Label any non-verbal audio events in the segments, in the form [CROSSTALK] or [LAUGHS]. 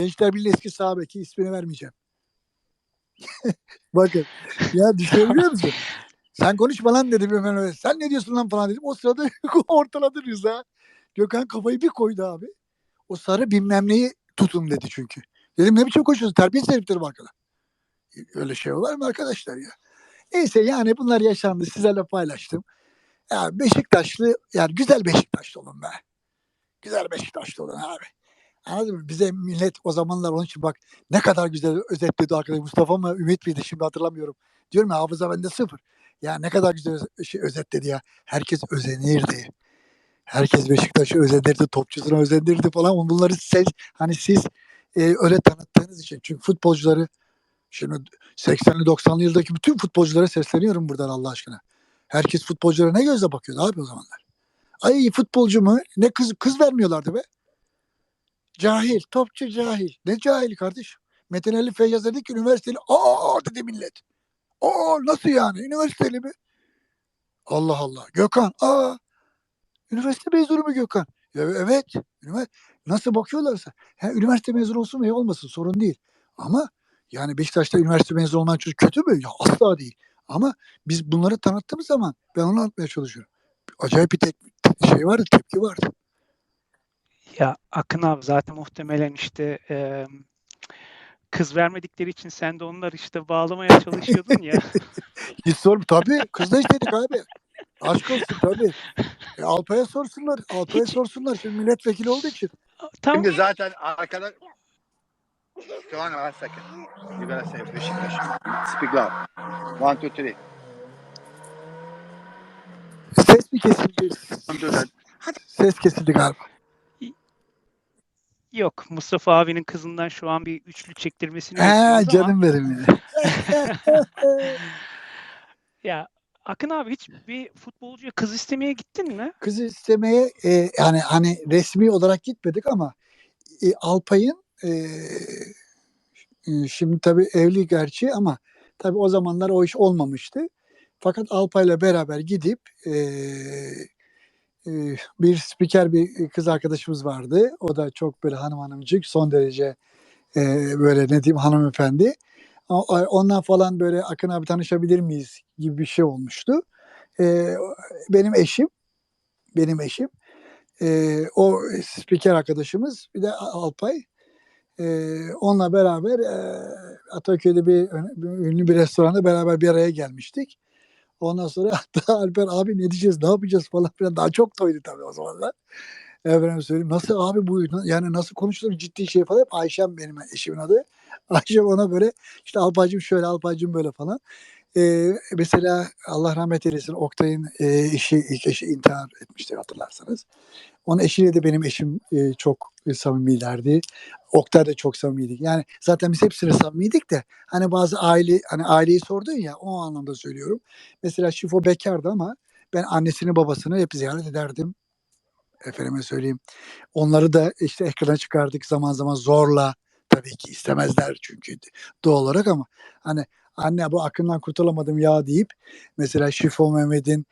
Gençler Birliği eski sağ beki ismini vermeyeceğim. [LAUGHS] Bakın ya düşünebiliyor musun? Sen konuşma lan dedim hemen öyle. Sen ne diyorsun lan falan dedim. O sırada [LAUGHS] ortaladı Rıza. Gökhan kafayı bir koydu abi. O sarı bilmem neyi tutun dedi çünkü. Dedim ne biçim koşuyorsun? Terbiyesiz heriftir bakalım. Öyle şey var mı arkadaşlar ya? Neyse yani bunlar yaşandı. Sizlerle paylaştım. Ya Beşiktaşlı yani güzel Beşiktaşlı olun be. Güzel Beşiktaşlı olun abi. Anladın mı? Bize millet o zamanlar onun için bak ne kadar güzel özetledi arkadaş Mustafa mı Ümit miydi şimdi hatırlamıyorum. Diyorum ya hafıza bende sıfır. Ya ne kadar güzel öz- şey özetledi ya. Herkes özenirdi. Herkes Beşiktaş'ı özenirdi, topçusuna özenirdi falan. Bunları siz, hani siz e, öyle tanıttığınız için. Çünkü futbolcuları şimdi 80'li 90'lı yıldaki bütün futbolculara sesleniyorum buradan Allah aşkına. Herkes futbolculara ne gözle bakıyordu abi o zamanlar? Ay futbolcu mu? Ne kız kız vermiyorlardı be. Cahil, topçu cahil. Ne cahil kardeşim? Metin Ali Feyyaz dedi ki üniversiteli. Aa dedi millet. Aa nasıl yani? Üniversiteli mi? Allah Allah. Gökhan. Aa üniversite mezunu mu Gökhan? Ya, evet. Ünivers- Nasıl bakıyorlarsa. Ha, üniversite mezunu olsun veya olmasın sorun değil. Ama yani Beşiktaş'ta üniversite mezunu olmayan çocuk kötü mü? Ya asla değil. Ama biz bunları tanıttığımız zaman ben onu anlatmaya çalışıyorum. Acayip bir tek, şey vardı, tepki vardı. Ya Akın abi zaten muhtemelen işte e, kız vermedikleri için sen de onları işte bağlamaya çalışıyordun ya. [LAUGHS] Hiç sor. Tabii kız da istedik abi. Aşk olsun tabii. E, Alpay'a sorsunlar. Alpay'a Hiç- sorsunlar. Şimdi milletvekili olduğu için. Tam Şimdi zaten arkada Come on, one second. You gotta say Beşiktaş. Speak loud. One, two, three. Ses mi kesildi? One, two, three. Ses kesildi galiba. Yok. Mustafa abinin kızından şu an bir üçlü çektirmesini He bekliyoruz ama canım benim ya. [LAUGHS] ya Akın abi hiç bir futbolcuya kız istemeye gittin mi? Kızı istemeye e, yani hani resmi olarak gitmedik ama e, Alpay'ın e, e, şimdi tabii evli gerçi ama tabii o zamanlar o iş olmamıştı. Fakat Alpay'la beraber gidip e, bir spiker bir kız arkadaşımız vardı. O da çok böyle hanım hanımcık son derece e, böyle ne diyeyim hanımefendi. Ondan falan böyle Akın abi tanışabilir miyiz gibi bir şey olmuştu. E, benim eşim benim eşim. E, o spiker arkadaşımız bir de Alpay. E, onunla beraber e, Ataköy'de bir, bir ünlü bir restoranda beraber bir araya gelmiştik. Ondan sonra [LAUGHS] hatta Alper abi ne diyeceğiz ne yapacağız falan filan daha çok toydu tabii o zamanlar. Efendim söyleyeyim nasıl abi bu yani nasıl konuşulur ciddi şey falan hep Ayşem benim eşimin adı. [LAUGHS] Ayşem ona böyle işte Alpaycım şöyle Alpaycım böyle falan. Ee, mesela Allah rahmet eylesin Oktay'ın e, eşi ilk eşi intihar etmişti hatırlarsanız. Onun eşiyle de benim eşim e, çok e, samimilerdi. Oktay da çok samimiydik. Yani zaten biz hepsine samimiydik de hani bazı aile hani aileyi sordun ya o anlamda söylüyorum. Mesela Şifo bekardı ama ben annesini babasını hep ziyaret ederdim. Efendime söyleyeyim. Onları da işte ekrana çıkardık zaman zaman zorla. Tabii ki istemezler çünkü doğal olarak ama hani anne bu akından kurtulamadım ya deyip mesela Şifo Mehmet'in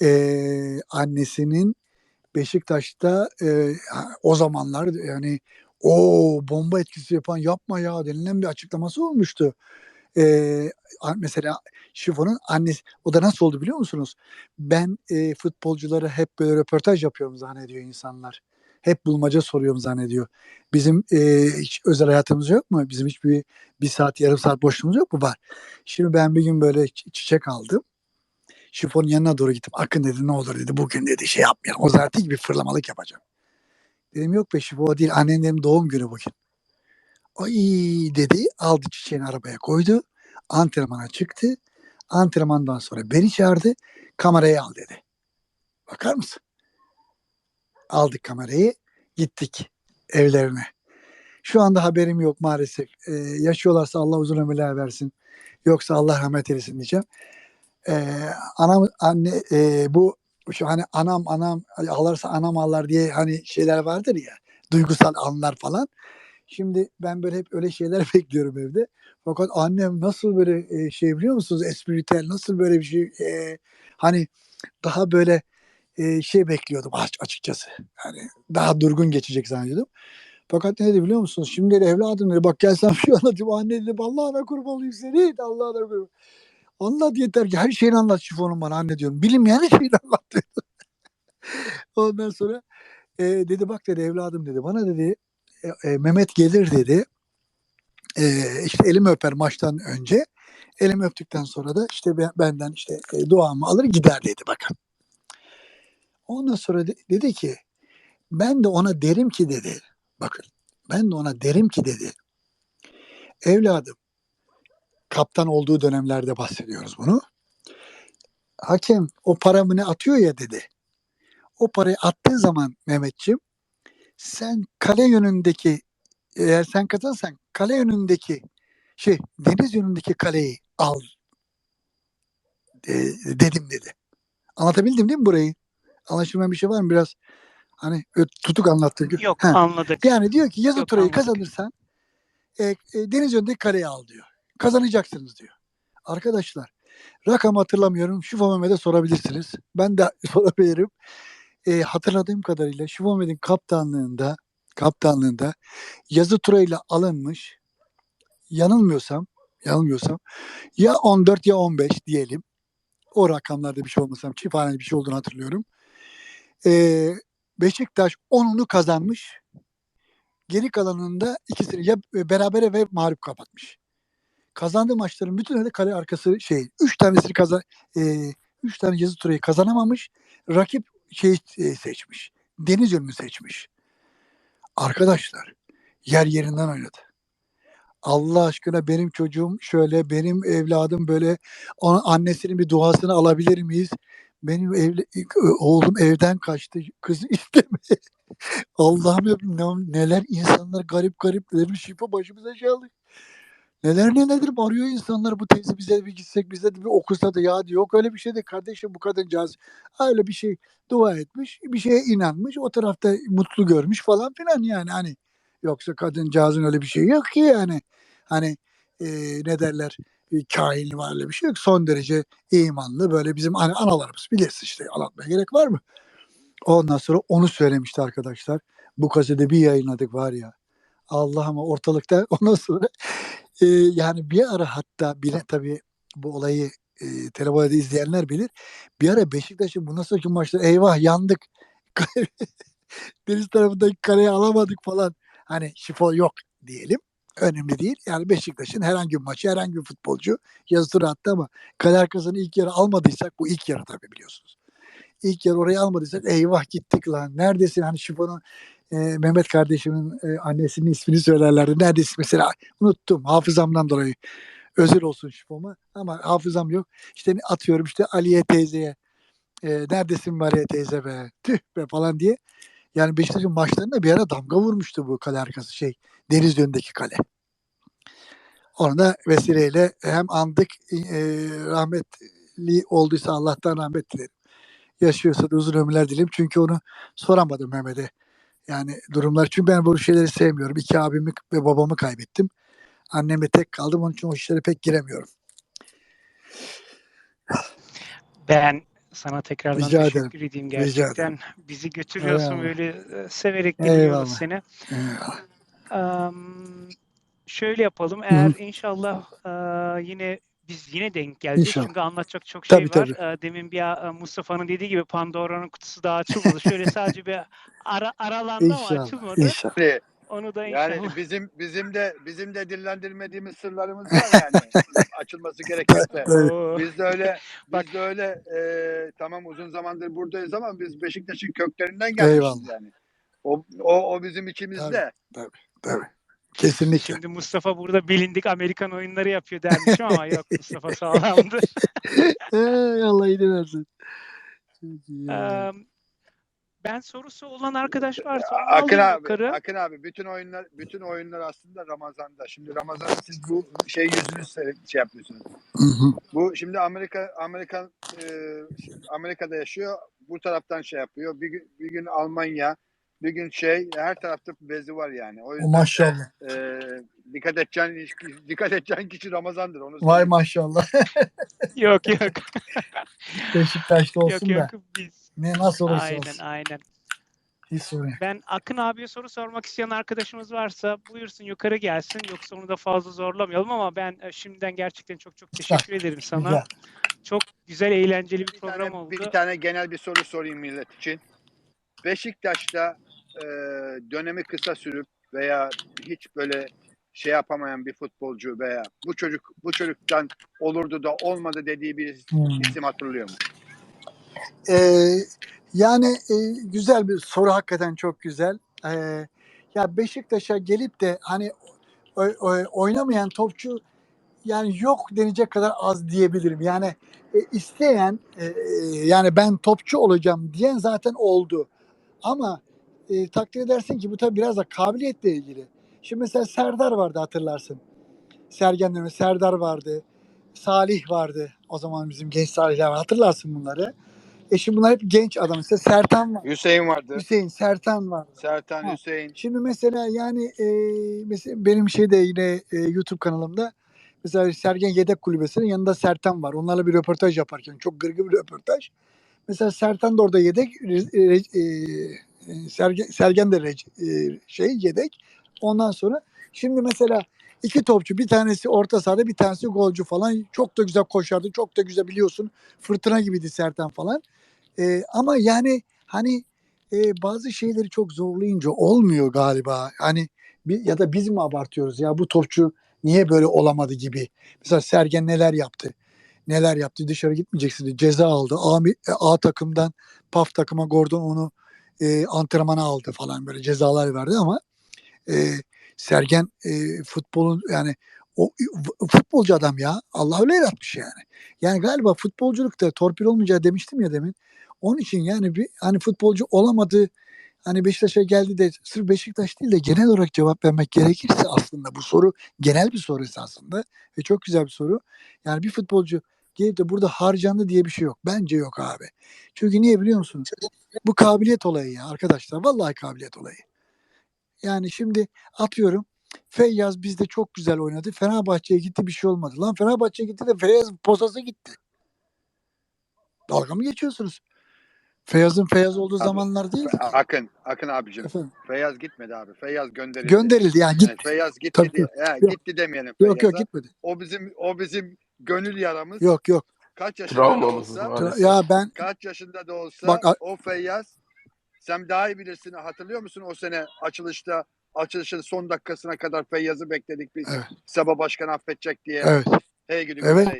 eee, annesinin Beşiktaş'ta eee, o zamanlar yani o bomba etkisi yapan yapma ya denilen bir açıklaması olmuştu. Eee, a- mesela Şifo'nun annesi o da nasıl oldu biliyor musunuz? Ben eee futbolculara hep böyle röportaj yapıyorum zannediyor insanlar. Hep bulmaca soruyorum zannediyor. Bizim eee, hiç özel hayatımız yok mu? Bizim hiçbir bir saat yarım saat boşluğumuz yok mu? Var. Şimdi ben bir gün böyle çi- çiçek aldım. Şifonun yanına doğru gittim. Akın dedi ne olur dedi bugün dedi şey yapmayalım. O zaten bir fırlamalık yapacağım. Dedim yok be Şifo değil. Annen dedim doğum günü bugün. Ay dedi aldı çiçeğini arabaya koydu. Antrenmana çıktı. Antrenmandan sonra beni çağırdı. Kamerayı al dedi. Bakar mısın? Aldık kamerayı. Gittik evlerine. Şu anda haberim yok maalesef. Ee, yaşıyorlarsa Allah uzun ömürler versin. Yoksa Allah rahmet eylesin diyeceğim. Ee, anam anne e, bu şu hani anam anam ağlarsa anam ağlar diye hani şeyler vardır ya duygusal anlar falan. Şimdi ben böyle hep öyle şeyler [LAUGHS] bekliyorum evde. Fakat annem nasıl böyle e, şey biliyor musunuz espritel nasıl böyle bir şey e, hani daha böyle e, şey bekliyordum aç- açıkçası. Yani daha durgun geçecek zannediyordum. Fakat ne dedi biliyor musunuz? Şimdi dedi evladım dedi bak gel sana bir şey anlatayım. Anne dedi Allah'ına kurban olayım seni. Allah'ına kurban. Anlat yeter ki her şeyini anlat şifonun bana anne diyorum. Bilinmeyen her şeyini anlat diyor. [LAUGHS] Ondan sonra e, dedi bak dedi evladım dedi bana dedi e, e, Mehmet gelir dedi. E, işte elimi öper maçtan önce. Elimi öptükten sonra da işte ben- benden işte e, duamı alır gider dedi bakın. Ondan sonra de- dedi ki ben de ona derim ki dedi. Bakın ben de ona derim ki dedi. Evladım kaptan olduğu dönemlerde bahsediyoruz bunu. Hakem o paramı ne atıyor ya dedi. O parayı attığı zaman Mehmetçim sen kale yönündeki eğer sen kazansan kale yönündeki şey deniz yönündeki kaleyi al e, dedim dedi. Anlatabildim değil mi burayı? Anlaşılmayan bir şey var mı? Biraz hani tutuk anlattım. Yok Ha. anladık. Yani diyor ki yazı Yok, turayı anladık. kazanırsan e, e, deniz önündeki kareyi al diyor. Kazanacaksınız diyor. Arkadaşlar rakam hatırlamıyorum. Şifo Mehmet'e sorabilirsiniz. Ben de [LAUGHS] sorabilirim. E, hatırladığım kadarıyla Şifo Mehmet'in kaptanlığında kaptanlığında yazı turayla alınmış yanılmıyorsam yanılmıyorsam ya 14 ya 15 diyelim. O rakamlarda bir şey olmasam çift haneli bir şey olduğunu hatırlıyorum. E, Beşiktaş 10'unu kazanmış. Geri kalanında ikisini ya berabere ve mağlup kapatmış. Kazandığı maçların bütün de kale arkası şey. Üç tanesini kazan, e, üç tane yazı turayı kazanamamış. Rakip şey e, seçmiş. Deniz yönünü seçmiş. Arkadaşlar yer yerinden oynadı. Allah aşkına benim çocuğum şöyle, benim evladım böyle, onun annesinin bir duasını alabilir miyiz? Benim evli, oğlum evden kaçtı, kız [LAUGHS] istemeye. Allah'ım neler insanlar garip garip bir şifa başımıza geldi. Neler nelerdir arıyor insanlar bu teyze bize bir gitsek bize de bir okusa da ya diyor. Yok öyle bir şey de kardeşim bu kadıncağız öyle bir şey dua etmiş bir şeye inanmış o tarafta mutlu görmüş falan filan yani hani yoksa kadıncağızın öyle bir şey yok ki yani hani e, ne derler e, kahin var öyle bir şey yok son derece imanlı böyle bizim hani analarımız bilirsin işte anlatmaya gerek var mı? Ondan sonra onu söylemişti arkadaşlar. Bu kasede bir yayınladık var ya. Allah'ım ortalıkta [LAUGHS] ondan sonra e, yani bir ara hatta bile tabii bu olayı e, televizyonda izleyenler bilir. Bir ara Beşiktaş'ın bu nasıl ki maçta eyvah yandık. [LAUGHS] Deniz tarafındaki kareyi alamadık falan. Hani şifo yok diyelim. Önemli değil. Yani Beşiktaş'ın herhangi bir maçı, herhangi bir futbolcu yazı tura attı ama kale arkasını ilk yarı almadıysak bu ilk yarı tabii biliyorsunuz. İlk yarı orayı almadıysak eyvah gittik lan. Neredesin? Hani şifonun e, Mehmet kardeşimin e, annesinin ismini söylerlerdi. Neredesin mesela? Unuttum hafızamdan dolayı. Özür olsun şifoma ama hafızam yok. İşte atıyorum işte Aliye teyzeye e, neredesin Mariye teyze be tüh be falan diye. Yani Beşiktaş'ın maçlarında bir ara damga vurmuştu bu kale arkası şey deniz yönündeki kale. Onu da vesileyle hem andık e, rahmetli olduysa Allah'tan rahmet dilerim. Yaşıyorsa da uzun ömürler dilerim. Çünkü onu soramadım Mehmet'e. Yani durumlar. Çünkü ben bu şeyleri sevmiyorum. İki abimi ve babamı kaybettim. Annemle tek kaldım. Onun için o işlere pek giremiyorum. Ben sana tekrardan Rica teşekkür edeyim Rica gerçekten. Bizi götürüyorsun Eyvallah. böyle e, severek dinliyoruz seni. Eyvallah. Am, şöyle yapalım. Eğer inşallah e, yine biz yine denk geleceğiz. İnşallah. Çünkü anlatacak çok şey Tabii, var. tabii. E, demin bir e, Mustafa'nın dediği gibi Pandora'nın kutusu daha açılmadı. Şöyle [LAUGHS] sadece bir ara, aralandı ama İnşallah. açılmadı. İnşallah. Onu da inşallah. yani bizim bizim de bizim de dillendirmediğimiz sırlarımız var yani. [LAUGHS] Açılması gerekirse. Biz de öyle [LAUGHS] Bak- biz de öyle e, tamam uzun zamandır buradayız ama biz Beşiktaş'ın köklerinden gelmişiz Eyvallah. yani. O, o, o bizim içimizde. Tabii. Kesinlikle. Şimdi Mustafa burada bilindik Amerikan oyunları yapıyor dermişim ama yok Mustafa sağlamdır. [LAUGHS] Ey Allah iyi versin. Ben sorusu olan arkadaş varsa Akın abi, yukarı. Akın abi bütün oyunlar bütün oyunlar aslında Ramazan'da. Şimdi Ramazan siz bu şey yüzünüz şey yapıyorsunuz. Hı hı. Bu şimdi Amerika Amerika e, Amerika'da yaşıyor. Bu taraftan şey yapıyor. Bir, gün- bir gün Almanya, bir gün şey her tarafta bezi var yani. O O yüzden maşallah. e, dikkat edeceğin dikkat edeceğin kişi Ramazan'dır. Onu Vay söyleyeyim. maşallah. [LAUGHS] Yok yok Beşiktaş'ta olsun yok da. yok biz Ne nasıl olursa aynen olsun. aynen. Hiç sorun yok. Ben Akın abiye soru sormak isteyen arkadaşımız varsa buyursun yukarı gelsin. Yoksa onu da fazla zorlamayalım ama ben e, şimdiden gerçekten çok çok teşekkür ederim sana. Güzel. Çok güzel, eğlenceli bir Bir program tane, oldu. bir tane genel bir soru sorayım millet için. Beşiktaş'ta e, dönemi kısa sürüp veya hiç böyle şey yapamayan bir futbolcu veya bu çocuk bu çocuktan olurdu da olmadı dediği bir Hmm. isim hatırlıyor mu? Ee, yani e, güzel bir soru hakikaten çok güzel. Ee, ya Beşiktaş'a gelip de hani o- o- oynamayan topçu yani yok denecek kadar az diyebilirim. Yani e, isteyen e, yani ben topçu olacağım diyen zaten oldu. Ama e, takdir edersin ki bu tabii biraz da kabiliyetle ilgili. Şimdi mesela Serdar vardı hatırlarsın. Sergen dönemi Serdar vardı. Salih vardı. O zaman bizim genç Salihler var. Hatırlarsın bunları. E şimdi bunlar hep genç adam. İşte Sertan var. Hüseyin vardı. Hüseyin, Sertan var. Sertan Ha. Hüseyin. Şimdi mesela yani e, mesela benim şeyde yine e, YouTube kanalımda mesela Sergen Yedek Kulübesi'nin yanında Sertan var. Onlarla bir röportaj yaparken çok gırgır bir röportaj. Mesela Sertan da orada yedek, re- e, Sergen, Sergen de re- e, şey yedek. Ondan sonra şimdi mesela iki topçu bir tanesi orta sahada bir tanesi golcü falan çok da güzel koşardı. Çok da güzel biliyorsun. Fırtına gibiydi Sertan falan. E, ama yani hani e, bazı şeyleri çok zorlayınca olmuyor galiba. Hani bir, ya da biz mi abartıyoruz ya bu topçu niye böyle olamadı gibi. Mesela Sergen neler yaptı? Neler yaptı? Dışarı gitmeyeceksin diye ceza aldı. A, A takımdan PAF takıma Gordon onu e, antrenmana aldı falan böyle cezalar verdi ama e, Sergen e, futbolun yani o futbolcu adam ya. Allah öyle yaratmış yani. Yani galiba futbolculukta torpil olmayacağı demiştim ya demin. Onun için yani bir hani futbolcu olamadı hani Beşiktaş'a geldi de sırf Beşiktaş değil de genel olarak cevap vermek gerekirse aslında bu soru genel bir soru esasında ve çok güzel bir soru. Yani bir futbolcu gelip de burada harcandı diye bir şey yok. Bence yok abi. Çünkü niye biliyor musunuz? Bu kabiliyet olayı ya arkadaşlar. Vallahi kabiliyet olayı. Yani şimdi atıyorum Feyyaz bizde çok güzel oynadı. Fenerbahçe'ye gitti bir şey olmadı. Lan Fenerbahçe'ye gitti de Feyyaz posası gitti. Dalga mı geçiyorsunuz? Feyyaz'ın Feyyaz olduğu Abi, zamanlar değildi ki. Akın, Akın abicim. Efendim, Feyyaz gitmedi abi. Feyyaz gönderildi. gönderildi yani gitti. Yani Feyyaz gitti Tabii, diye. He, gitti demeyelim Yok yok gitmedi. O bizim o bizim gönül yaramız. Yok yok. Kaç yaşında da Travmamız olsa, maalesef. Ya ben kaç yaşında da olsa Bak, a- o Feyyaz sen daha iyi bilirsin. Hatırlıyor musun o sene açılışta açılışın son dakikasına kadar Feyyaz'ı bekledik biz. Evet. Sabah başkan affedecek diye. evet Hey gidi Evet. hey.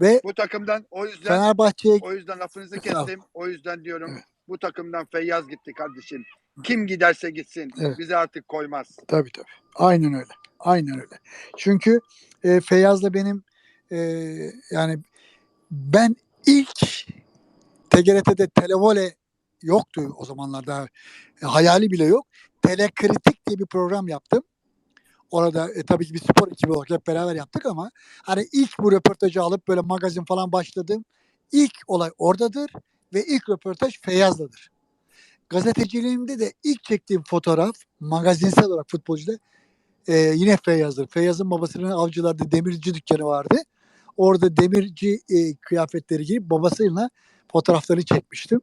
ve Bu takımdan o yüzden Fenerbahçe'ye o yüzden lafınızı Sağ ol. kestim. O yüzden diyorum Evet. bu takımdan Feyyaz gitti kardeşim. Kim giderse gitsin. Evet. Bizi artık koymaz. Tabii tabii. Aynen öyle. Aynen öyle. Çünkü e, Feyyaz'la benim e, yani ben ilk TGRT'de televole yoktu o zamanlarda. E, hayali bile yok. Telekritik diye bir program yaptım. Orada e, tabii ki bir spor ekibi olarak hep beraber yaptık ama hani ilk bu röportajı alıp böyle magazin falan başladım. İlk olay oradadır ve ilk röportaj Feyyaz'ladır. Gazeteciliğimde de ilk çektiğim fotoğraf magazinsel olarak futbolcuda e, yine Feyyaz'dır. Feyyaz'ın babasının avcılarda demirci dükkanı vardı. Orada demirci e, kıyafetleri giyip babasıyla fotoğraflarını çekmiştim.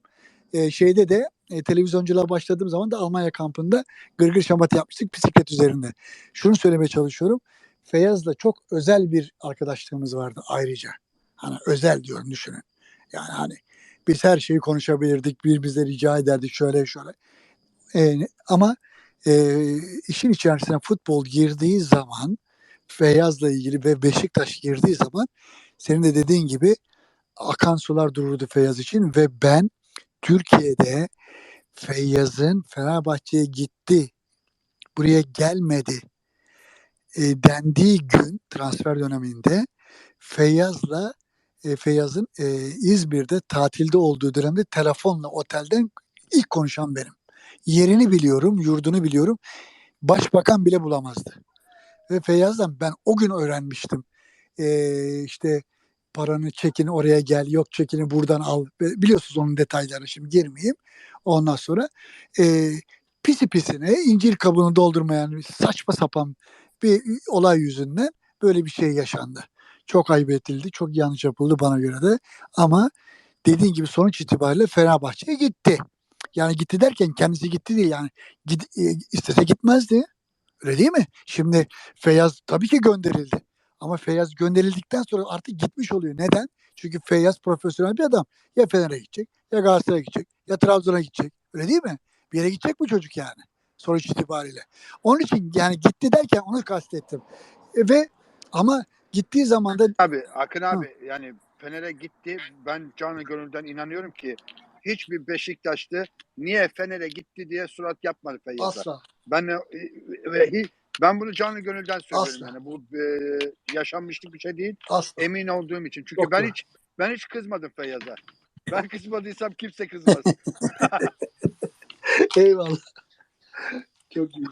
E, şeyde de e, televizyonculuğa başladığım zaman da Almanya kampında gırgır şamata yapmıştık bisiklet üzerinde. Şunu söylemeye çalışıyorum. Feyyaz'la çok özel bir arkadaşlığımız vardı ayrıca. Hani özel diyorum düşünün. Yani hani biz her şeyi konuşabilirdik. Birbirimize rica ederdik şöyle şöyle. E, ama e, işin içerisine futbol girdiği zaman Feyyaz'la ilgili ve Beşiktaş girdiği zaman senin de dediğin gibi akan sular dururdu Feyyaz için ve ben Türkiye'de Feyyaz'ın Fenerbahçe'ye gitti buraya gelmedi e, dendiği gün transfer döneminde Feyyaz'la e, Feyyaz'ın e, İzmir'de tatilde olduğu dönemde telefonla otelden ilk konuşan benim. Yerini biliyorum, yurdunu biliyorum. Başbakan bile bulamazdı. Ve Feyyaz'dan ben o gün öğrenmiştim. Ee, işte paranı çekini oraya gel, yok çekini buradan al. Biliyorsunuz onun detaylarına şimdi girmeyeyim. Ondan sonra e, pisi pisine incir kabuğunu doldurmayan saçma sapan bir olay yüzünden böyle bir şey yaşandı. Çok ayıp edildi, çok yanlış yapıldı bana göre de. Ama dediğin gibi sonuç itibariyle Fenerbahçe'ye gitti. Yani gitti derken kendisi gitti değil yani. Gid, e, istese gitmezdi. Öyle değil mi? Şimdi Feyyaz tabii ki gönderildi. Ama Feyyaz gönderildikten sonra artık gitmiş oluyor. Neden? Çünkü Feyyaz profesyonel bir adam. Ya Fener'e gidecek, ya Galatasaray'a gidecek, ya Trabzon'a gidecek. Öyle değil mi? Bir yere gidecek bu çocuk yani. Sonuç itibariyle. Onun için yani gitti derken onu kastettim. E, ve ama gittiği zaman da Abi Akın abi yani Fener'e gitti. Ben canı gönülden inanıyorum ki hiçbir Beşiktaşlı niye Fener'e gitti diye surat yapmadı Feyyaz'a. asla Ben e, ve ben bunu canı gönülden söylüyorum Asla. yani. Bu e, yaşanmışlık bir şey değil. asla. Emin olduğum için. Çünkü Çok ben doğru. hiç ben hiç kızmadım Feyyaz'a. Ben kızmadıysam kimse kızmaz. [LAUGHS] Eyvallah. Çok iyi.